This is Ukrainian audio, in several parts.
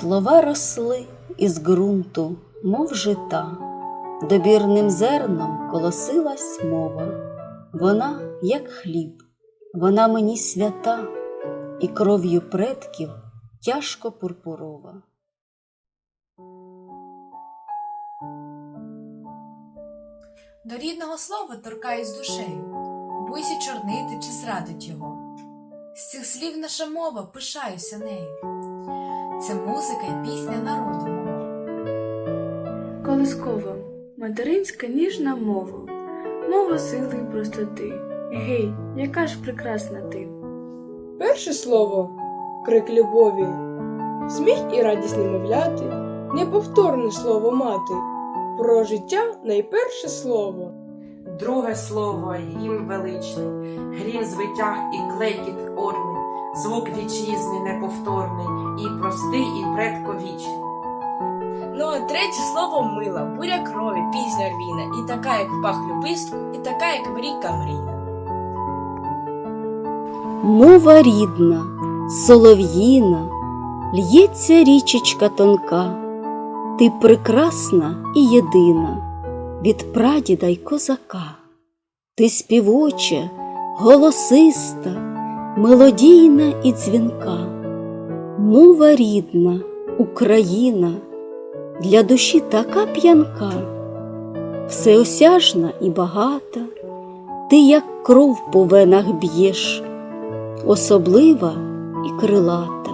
Слова росли із ґрунту, мов жита, добірним зерном колосилась мова. Вона, як хліб, вона мені свята, і кров'ю предків тяжко пурпурова. До рідного слова торкаюсь душею, бойся чорнити чи зрадить його. З цих слів наша мова пишаюся нею. Це музика й пісня народу. Колискова, материнська ніжна мова, мова сили й простоти. Гей, яка ж прекрасна ти! Перше слово крик любові, сміх і радість немовляти, неповторне слово мати, про життя найперше слово. Друге слово гімн величний, грім звитяг і клекіт орний, звук вітчизни неповторний, і простий, і предковічний. Ну а третє слово мила, буря крові, пізня рвіна, і така, як пах любистку, і така, як мрійка мрійна. Мова рідна, солов'їна, л'ється річечка тонка, ти прекрасна і єдина від прадіда й козака. Ти співоча, голосиста, мелодійна і дзвінка, мова рідна, Україна, для душі така п'янка, всеосяжна і багата, ти, як кров по венах б'єш. Особлива і крилата,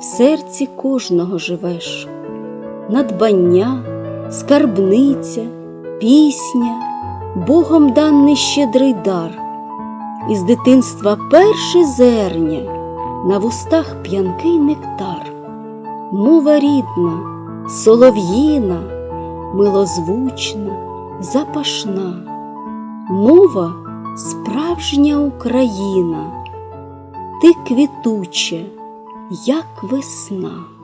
в серці кожного живеш, надбання, скарбниця, пісня, Богом даний щедрий дар, із дитинства перше зерня, на вустах п'янкий нектар, мова рідна, солов'їна, милозвучна, запашна, мова справжня Україна. Ти квітуче, як весна.